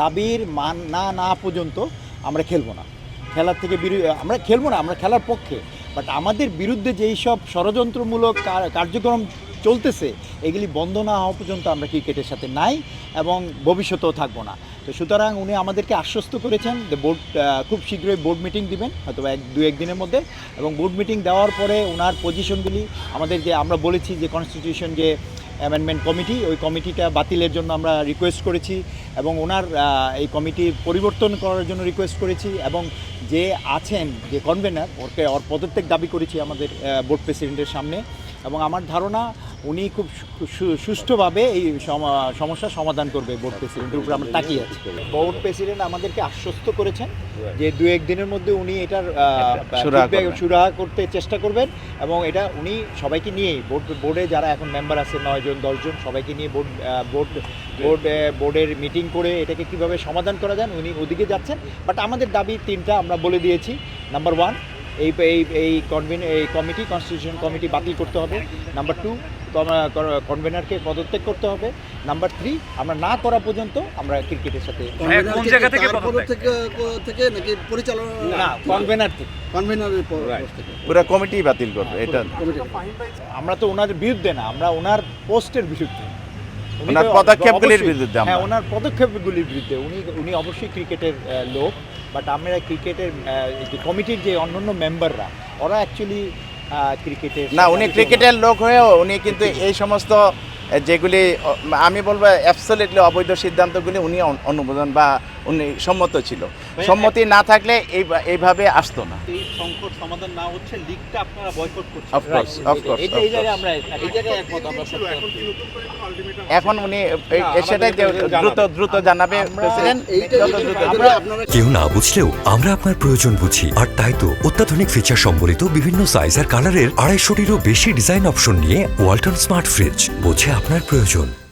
দাবির মান না না পর্যন্ত আমরা খেলব না। খেলার থেকে আমরা খেলব না, আমরা খেলার পক্ষে। বাট আমাদের বিরুদ্ধে যেই সব ষড়যন্ত্রমূলক কার্যক্রম চলতেছে, এগুলি বন্ধ না হওয়া পর্যন্ত আমরা ক্রিকেটের সাথে নাই এবং ভবিষ্যতেও থাকব না। তো সুতরাং উনি আমাদেরকে আশ্বস্ত করেছেন যে বোর্ড খুব শীঘ্রই বোর্ড মিটিং দিবেন হয়তো এক দু একদিনের মধ্যে। এবং বোর্ড মিটিং দেওয়ার পরে ওনার পজিশনগুলি আমাদের যে আমরা বলেছি যে কনস্টিটিউশন যে অ্যামেন্ডমেন্ট কমিটি ওই কমিটিটা বাতিলের জন্য আমরা রিকোয়েস্ট করেছি এবং ওনার এই কমিটি পরিবর্তন করার জন্য রিকোয়েস্ট করেছি এবং যে আছেন যে কনভেনার ওকে, ওর পদত্যাগ দাবি করেছি আমাদের বোর্ড প্রেসিডেন্টের সামনে এবং আমার ধারণা উনি খুব সুষ্ঠুভাবে এই সম- সমস্যার সমাধান করবে বোর্ড প্রেসিডেন্টের উপরে আমরা তাকিয়ে আছি। বোর্ড প্রেসিডেন্ট আমাদেরকে আশ্বস্ত করেছেন যে দু এক দিনের মধ্যে উনি এটার সুরাহা সুরাহা করতে চেষ্টা করবেন এবং এটা উনি সবাইকে নিয়েই বোর্ড বোর্ডে যারা এখন মেম্বার আছে নয়জন দশজন সবাইকে নিয়ে বোর্ড বোর্ড বোর্ড বোর্ডের মিটিং করে এটাকে কীভাবে সমাধান করা যায় উনি ওদিকে যাচ্ছেন। বাট আমাদের দাবি তিনটা আমরা বলে দিয়েছি। নাম্বার ওয়ান এই এই এই কনভেন এই কমিটি কনস্টিটিউশন কমিটি বাতিল করতে হবে। নাম্বার টু কনভেনারকে পদত্যাগ করতে হবে। নাম্বার থ্রি আমরা না করা পর্যন্ত আমরা ক্রিকেটের সাথে কোন জায়গা থেকে থেকে থেকে নাকি পরিচালনা না কনভেনার থেকে। কনভেনারের পর কমিটি বাতিল করবে এটা আমরা তো ওনার বিরুদ্ধে না আমরা ওনার পোস্টের বিরুদ্ধে। উনি ওনার পদক্ষেপগুলির বিরুদ্ধে হ্যাঁ ওনার পদক্ষেপগুলির বিরুদ্ধে। উনি উনি অবশ্যই ক্রিকেটের লোক বাট আমরা ক্রিকেটের কমিটির যে অন্যান্য মেম্বাররা ওরা অ্যাকচুয়ালি ক্রিকেটের না উনি ক্রিকেটের লোক হয়েও উনি কিন্তু এই সমস্ত যেগুলি আমি বলব অ্যাবসলিটলি অবৈধ সিদ্ধান্তগুলি উনি অনুমোদন বা উনি সম্মত ছিল। সম্মতি না থাকলে এই এইভাবে আসতো না। এই সংকট সমাধান না হচ্ছে লিগটা আপনারা বয়কট করছেন। অফকোর্স অফকোর্স এই এই জায়গায় আমরা এই জায়গায় একমত আমরা এখন উনি সেটাই দ্রুত দ্রুত জানাবে প্রেসিডেন্ট। কেউ না বুঝলেও আমরা আপনার প্রয়োজন বুঝি। আর তাই তো অত্যাধুনিক ফিচার সম্বলিত বিভিন্ন সাইজ আর কালারের আড়াইশোটিরও বেশি ডিজাইন অপশন নিয়ে ওয়ালটন স্মার্ট ফ্রিজ বোঝে আপনার প্রয়োজন।